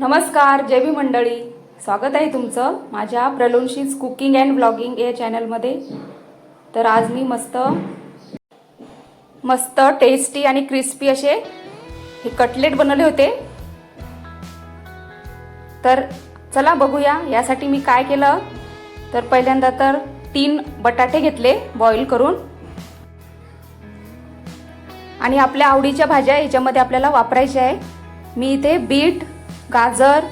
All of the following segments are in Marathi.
नमस्कार जय भीम मंडळी. स्वागत आहे तुमचं माझ्या प्रलोनशीज कुकिंग अँड ब्लॉगिंग या चॅनलमध्ये. तर आज मी मस्त मस्त टेस्टी आणि क्रिस्पी असे हे कटलेट बनवले होते. तर चला बघूया यासाठी मी काय केलं? तर पहिल्यांदा तर तीन बटाटे घेतले बॉईल करून. आणि आपल्या आवडीच्या भाज्या याच्यामध्ये आपल्याला वापरायच्या आहे. मी इथे बीट गाजर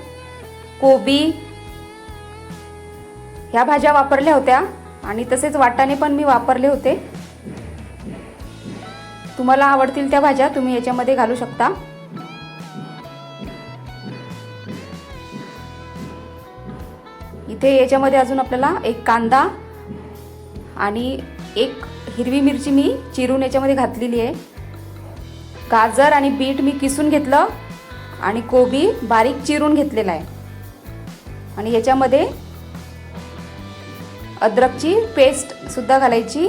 कोबी ह्या भाज्या वापरल्या होत्या आणि तसेच वाटाणे पण मी वापरले होते. तुम्हाला आवडतील त्या भाज्या तुम्ही याच्यामध्ये घालू शकता. इथे याच्यामध्ये अजून आपल्याला एक कांदा आणि एक हिरवी मिरची मी चिरून याच्यामध्ये घातलेली आहे. गाजर आणि बीट मी किसून घेतलं. आणि कोबी बारीक चिरून घेतलेला आहे. आणि याच्यामध्ये अद्रकची पेस्ट सुद्धा घालायची.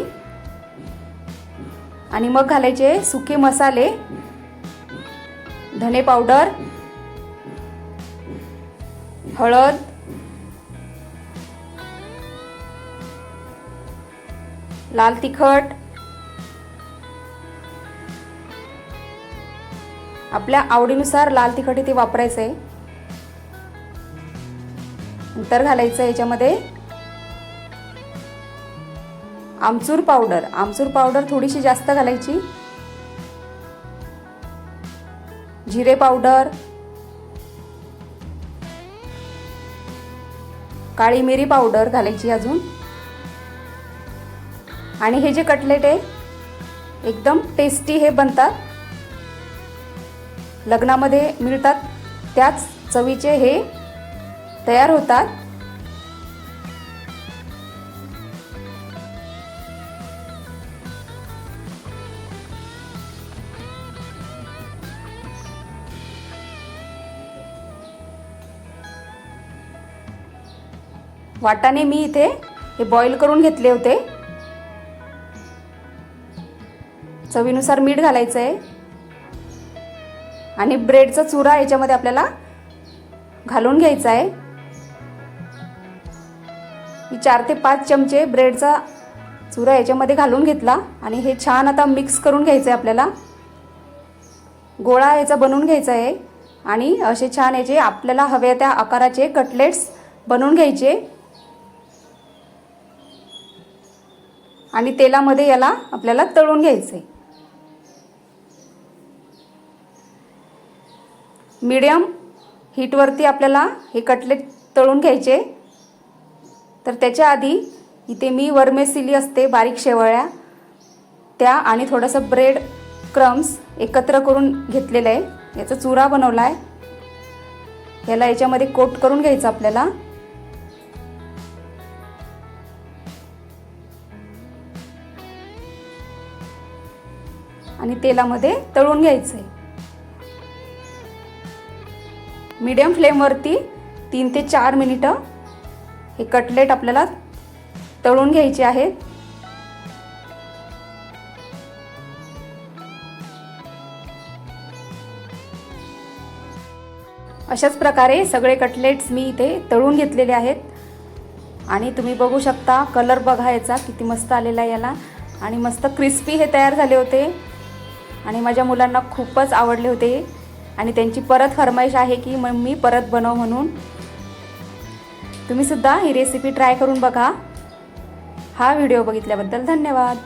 आणि मग घालायचे सुके मसाले धने पावडर हळद लाल तिखट आपल्या आवडीनुसार लाल तिखट इथे वापरायचं. आहे नंतर घालायचं आहे याच्यामध्ये आमचूर पावडर. आमचूर पावडर थोडीशी जास्त घालायची. जिरे पावडर. काळी मिरी पावडर घालायची अजून. आणि हे जे कटलेट आहे एकदम टेस्टी हे बनतात. लग्नामध्ये मिळतात. त्याच चवीचे हे तयार होतात. वाटाने मी इथे हे बॉईल करून घेतले होते. चवीनुसार मीठ घालायचं आहे आणि ब्रेडचा चुरा याच्यामध्ये आपल्याला घालून घ्यायचा आहे. मी चार ते पाच चमचे ब्रेडचा चुरा याच्यामध्ये घालून घेतला आणि हे छान आता मिक्स करून घ्यायचं आहे आपल्याला. गोळा याचा बनवून घ्यायचा आहे आणि असे छान याचे आपल्याला हव्या त्या आकाराचे कटलेट्स बनवून घ्यायचे. आणि तेलामध्ये याला आपल्याला तळून घ्यायचं आहे मीडियम हीटवरती आपल्याला हे कटलेट तळून घ्यायचे. तर त्याच्या आधी इथे मी वर्मेसिली असते बारीक शेवळ्या. त्या आणि थोडंसं ब्रेड क्रम्स एकत्र करून घेतलेलं आहे. याचा चुरा बनवला आहे याला याच्यामध्ये कोट करून घ्यायचं आपल्याला. आणि तेलामध्ये तळून घ्यायचं आहे मीडियम फ्लेमवरती तीन ते चार मिनिटं हे कटलेट आपल्याला तळून घ्यायचे आहेत. अशाच प्रकारे सगळे कटलेट्स मी इथे तळून घेतलेले आहेत. आणि तुम्ही बघू शकता कलर बघा याचा किती मस्त आलेला आहे याला. आणि मस्त क्रिस्पी हे तयार झाले होते. आणि माझ्या मुलांना खूपच आवडले होते. आणि त्यांची परत फरमाईश आहे की मम्मी परत बनव म्हणून. तुम्ही सुद्धा ही रेसिपी ट्राय करून बघा. हा व्हिडिओ बघितल्याबद्दल धन्यवाद.